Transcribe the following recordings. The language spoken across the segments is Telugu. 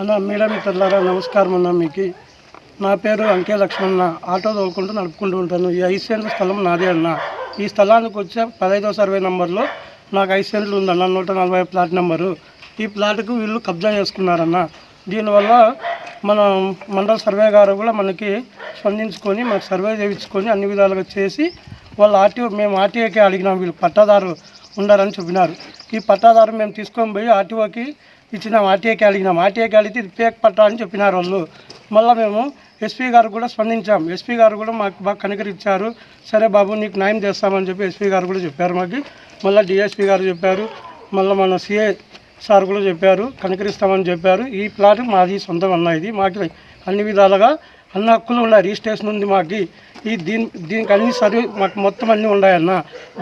అన్న మేడం ఇతరులారా నమస్కారం అన్న మీకు. నా పేరు అంకే లక్ష్మణ ఆటో తోలుకుంటూ నడుపుకుంటూ ఉంటాను. ఈ ఐదు సెంట్ల స్థలం నాదే అన్న. ఈ స్థలానికి వచ్చే పదహైదో సర్వే నెంబర్లో నాకు ఐదు సెంట్లు ఉందన్న నూట నలభై ప్లాట్ నెంబరు. ఈ ప్లాట్కు వీళ్ళు కబ్జా చేసుకున్నారన్న. దీనివల్ల మన మండల సర్వే గారు కూడా మనకి స్పందించుకొని మనకు సర్వే చేయించుకొని అన్ని విధాలుగా చేసి వాళ్ళు ఆర్టీఓ మేము ఆర్టీఓకి అడిగినాం వీళ్ళు పట్టాదారు ఉండాలని చెప్పినారు. ఈ పట్టాదారు మేము తీసుకొని పోయి ఆర్టీఓకి ఇచ్చినాం ఆర్టీఏకి అడిగినాం ఆర్టీఏకి అడిగితే ఇది పేక్ పట్టా అని చెప్పినారు వాళ్ళు. మళ్ళీ మేము ఎస్పీ గారు కూడా స్పందించాం. ఎస్పీ గారు కూడా మాకు బాగా కనికరించారు. సరే బాబు నీకు న్యాయం చేస్తామని చెప్పి ఎస్పీ గారు కూడా చెప్పారు మాకు. మళ్ళీ డిఎస్పీ గారు చెప్పారు. మళ్ళీ మన సిఏ సార్ కూడా చెప్పారు. కనికరిస్తామని చెప్పారు. ఈ ప్లాట్ మాది సొంతం అన్న ఇది. మాకు అన్ని విధాలుగా అన్న హక్కులు ఉన్నాయి. రిజిస్ట్రేషన్ ఉంది మాకు. ఈ దీని దీనికి అన్ని సర్వే మాకు మొత్తం అన్నీ ఉన్నాయన్న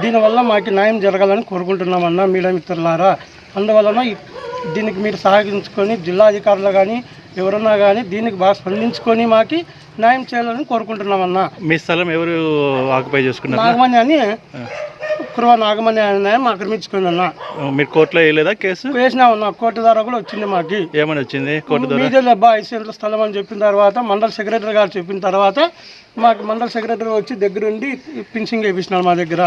దీనివల్ల మాకు న్యాయం జరగాలని కోరుకుంటున్నామన్న మీడియా మిత్రులారా. అందువలన దీనికి మీరు సహకరించుకొని జిల్లా అధికారులు కానీ ఎవరన్నా కానీ దీనికి బాగా స్పందించుకొని మాకు న్యాయం చేయాలని కోరుకుంటున్నామన్న. మీ స్థలం ఎవరు ఆక్యుపై చేసుకున్నారు? నాగమణి అని కురువ నాగమణి అనే ఆక్రమించుకుంది అన్న మీరు కోర్టులో వేయలేదా కేసు? వేసినామన్న కోర్టు ద్వారా కూడా వచ్చింది మాకు. ఏమని వచ్చింది? కోర్టు ద్వారా? అబ్బా ఐదు సెంట్ల స్థలం అని చెప్పిన తర్వాత మండల సెక్రటరీ గారు చెప్పిన తర్వాత మాకు మండల సెక్రటరీ వచ్చి దగ్గరుండి పింఛింగ్ వేయించినాడు మా దగ్గర.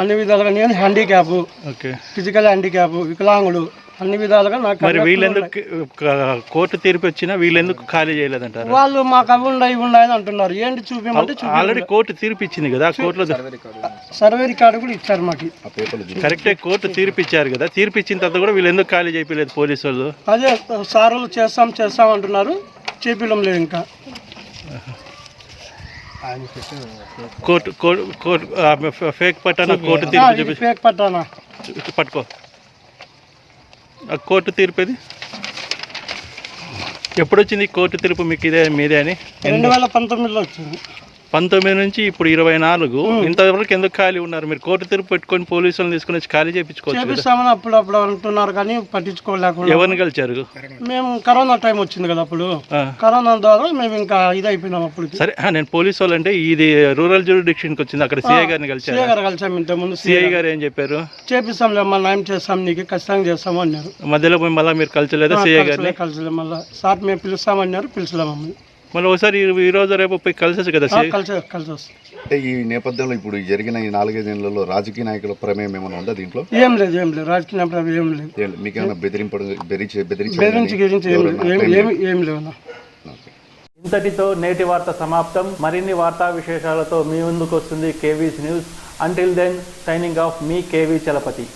అన్ని విధాలుగా నేను హ్యాండిక్యాప్ ఓకే. ఫిజికల్ హ్యాండిక్యాప్ వికలాంగుడు అన్ని విధాలుగా నాకు మరి వీళ్ళెందుకు కోర్టు తీర్పు వచ్చినా వీళ్ళెందుకు ఖాళీ చేయలేదంటారు? వాళ్ళు మాకు అవి ఉన్నాయి ఇవి ఉన్నాయి అని అంటున్నారు. ఏంటి చూపించమంటే చూపి ఆల్రెడీ కోర్టు తీర్పు ఇచ్చింది కదా కోర్టులో సర్వే రికార్డు కూడా ఇచ్చారు. మాకు. కరెక్టే కోర్టు తీర్పు ఇచ్చారు కదా తీర్పు ఇచ్చిన తర్వాత కూడా వీళ్ళు ఎందుకు ఖాళీ చేయలేదు పోలీసు వాళ్ళు? అదే సారులు చేస్తాం చేస్తాం అంటున్నారు చేపిలం లేదు ఇంకా. కోర్టు కోర్టు కోర్టు ఫేక్ పట్టాన కోర్టు తీర్పు ఫేక్ పట్టానా పట్టుకో. కోర్టు తీర్పు ఇది ఎప్పుడు వచ్చింది కోర్టు తీర్పు మీకు ఇదే మీదే అని? రెండు వేల పంతొమ్మిదిలో వచ్చింది. పంతొమ్మిది నుంచి ఇప్పుడు ఇరవై నాలుగు. ఇంతవరకు ఎందుకు ఖాళీ ఉన్నారు? మీరు కోర్టు తీర్పు పెట్టుకొని పోలీసులను తీసుకొని వచ్చి ఖాళీ చేయించుకోవచ్చు చేపిస్తామని అప్పుడప్పుడు అంటున్నారు కానీ పట్టించుకోలేకుండా. ఎవరిని కలిచారు మేము కరోనా టైం వచ్చింది కదా అప్పుడు. కరోనా ద్వారా మేము ఇంకా ఇది అయిపోయినాం అప్పుడు సరే నేను పోలీసు వాళ్ళు అంటే ఇది రూరల్ జ్యూరిడిక్షన్కి వచ్చింది. అక్కడ సిఐ గారిని కలిచారు సీఏ గారు కలిసాం ఇంతకుముందు సిఐ గారు. ఏం చెప్పారు? చేపిస్తాంలే అమ్మా న్యాయం చేస్తాం నీకు ఖచ్చితంగా చేస్తాము అన్నారు. మధ్యలో మళ్ళీ మీరు కలిసలేదా సిఐ గారిని? కలిసలే కలిసలే మళ్ళీ సార్ మేము పిలుస్తామన్నారు పిలుచలేమమ్మని మళ్ళీ ఒకసారి ఈ- రోజు రేపు పోయి కలిసొచ్చు కదా కలిసి అంటే ఈ నేపథ్యంలో ఇప్పుడు ఈ జరిగిన ఈ నాలుగైదు నెలల్లో రాజకీయ నాయకుల ప్రమేయం ఏమైనా ఉందా దీంట్లో? ఏం లేదు ఏం లేదు. రాజకీయ ఏం లేదు. ఏంటి, మీకేమైనా బెదిరింపడు బెదిరించి బెదిరించి బెదిరించి గిరించి ఏం లేదు ఏం ఏం ఏం లేవు అన్న. ఇంతటితో నేటి వార్త సమాప్తం. మరిన్ని వార్తా విశేషాలతో మీ ముందుకు వస్తుంది KV's news. Until then signing off మీ కేవీ చలపతి.